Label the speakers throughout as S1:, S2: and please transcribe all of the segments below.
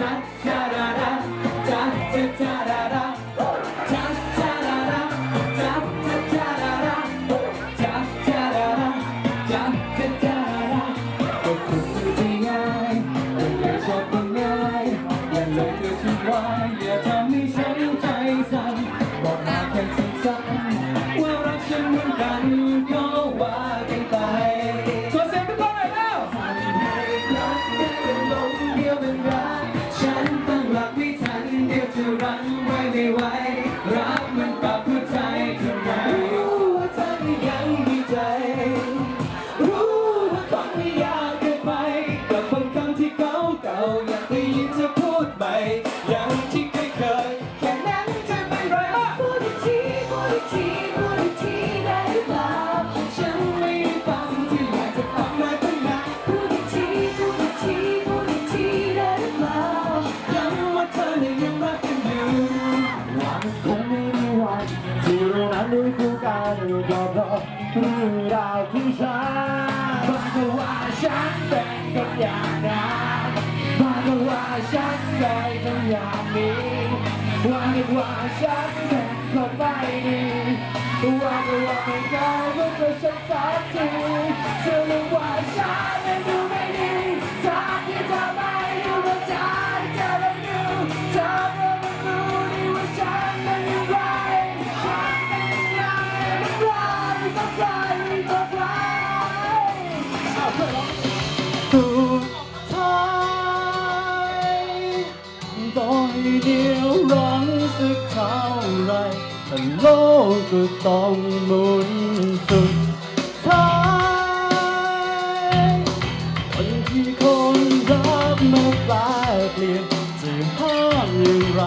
S1: sabe? เหรือดาวผู้ชาย
S2: บางก็ว่าฉันเป็นคนอย่างนั้นบางก็ว่าฉันได้ทำอย่างนี้ว่าก็ว่าฉันเป็นคนไม่ดีว่าก็ว่าไม่ได้เมื่อฉันสักทีเธอเรู้ว่าฉันไม่ดูไม่ดี เดียวร้องสักเท่าไรแต่โลกก็ต้องหมุนสุดท้ายคนที่คนรักมาปลเปลี่ยนจะห้ามอย่างไร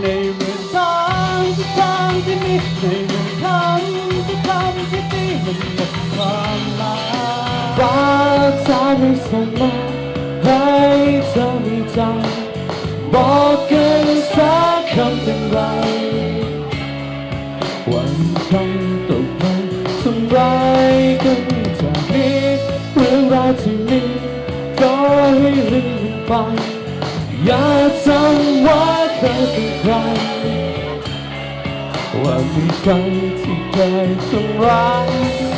S2: ในเมื่อทางทุกทางที่มีในเมื่อคำทุกคำที่ตีมันหมดความหมายรักษาไม่สมอให้เธอมีใจ บอกกันสักคำเป็นไร วันต้องตกลงทำร้ายกันจากนี้เรื่องราวที่มีก็ให้ลืมไป อย่าจำว่าเธอเป็นใคร ว่ามีใครที่เคยทำร้าย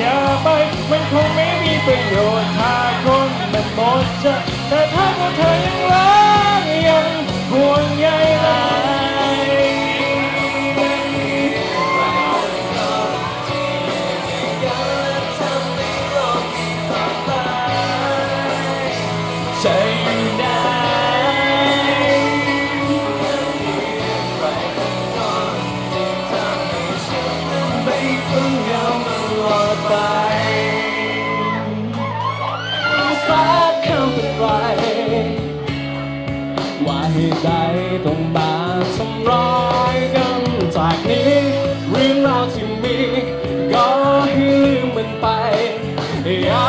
S3: อย่าไปมันคงไม่มี
S2: ประโยชน์ถ้าคนมันหมดจะ
S4: แต่ถ้าพวก
S3: เธอ
S4: ยังรัก อ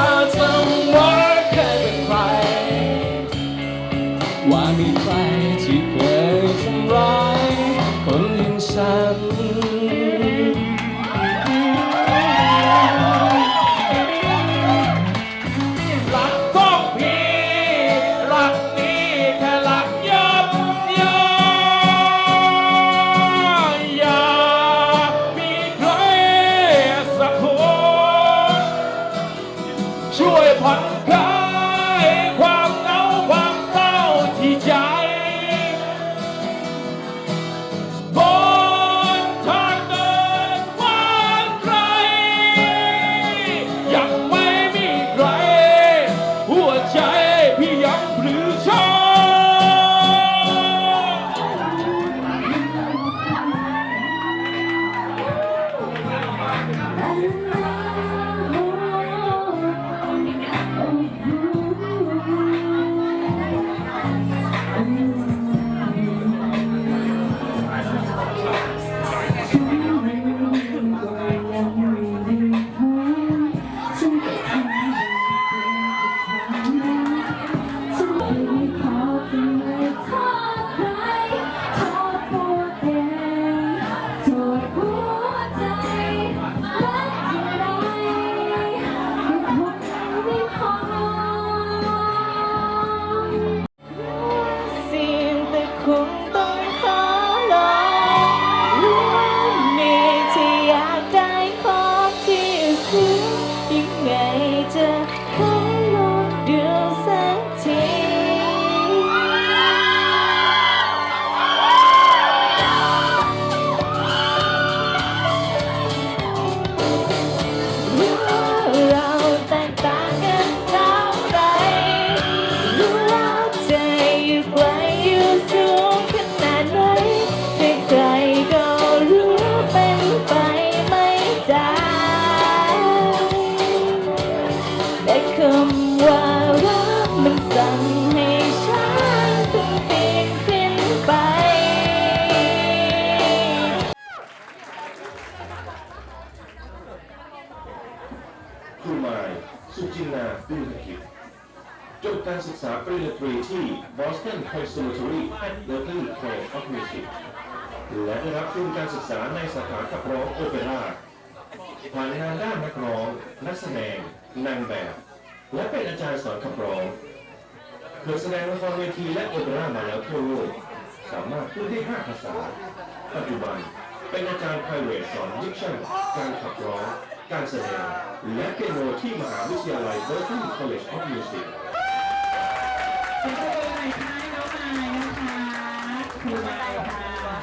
S4: ำว่ารักมันสั่งให้ฉันต้องเปลี่ยนขึ้นไป
S5: ครูหมายสุจินนาบุญกิจจบการศึกษาปริญญาตรีที่ Boston Conservatory at Berklee College of Music และได้รับทุนการศึกษาในสาขาขับร้องโอเปร่าผ่านงานด้านนักร้อง นักแสดงนางแบบ และเป็นอาจารย์สอนขับร้องเคยแสดงละครเวทีและโอเปร่ามาแล้วทั่วโลกสามารถพูดได้5ภาษา ปัจจุบันเป็นอาจารย์ private สอนดิกชั่นการขับร้อง การแสดง และเปียโนที่มหาวิทยาลัย Berklee College of Music
S6: ขอบคุณหน่อยค่ะน้องไม้นะคะครูไม้ค่ะ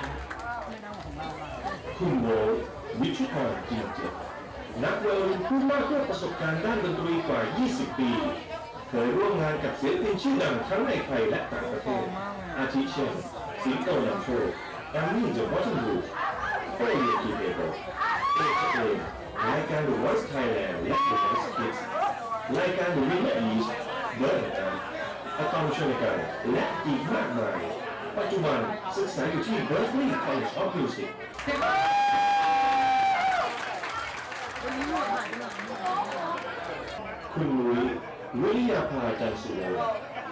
S5: คุณโบทวิชุพรจีนเจ็ด นักไวโอลินผู้มากด้วยประสบการณ์ด้านดนตรีกว่า 20 ปี เคยร่วมงานกับศิลปินชื่อดังทั้งในไทยและต่างประเทศ อาทิเช่นสิงโตนำโชคแอมมี่เดอะวอตเทอร์ลูปเฟรย์กีเดโรเอกเองรายการ The Voice Thailand และ The Voice Kids รายการ The Winner East เบิร์ดกันอะตอมชนกันและอีกมากมาย ปัจจุบันศึกษาอยู่ที่ Berklee College of Music คุณนุ้ยวิริยาภาจันทร์สุวรรณ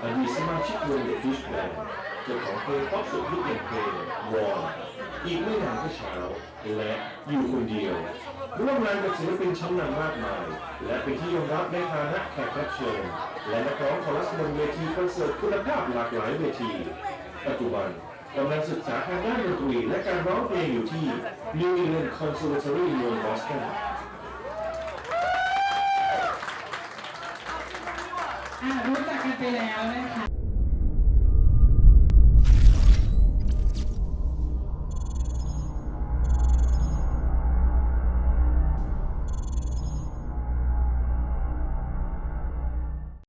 S5: อดีตสมาชิกวงเดอะฟิชแบนด์เจ้าของเพลงป๊อปสุดฮิตอย่างเพลงวอนอีกไม่นานก็เช้า และอยู่คนเดียว ร่วมงานกับศิลปินชั้นนำมากมาย และเป็นที่ยอมรับในฐานะแขกรับเชิญและนักร้องคอรัสบนเวทีคอนเสิร์ตคุณภาพหลากหลายเวที ปัจจุบันกำลังศึกษาทางด้านดนตรีและการร้องเพลงอยู่ที่ New England Conservatory เมืองบอสตัน
S6: อ่ อ่า รู้จักกันไปแล้วนะคะ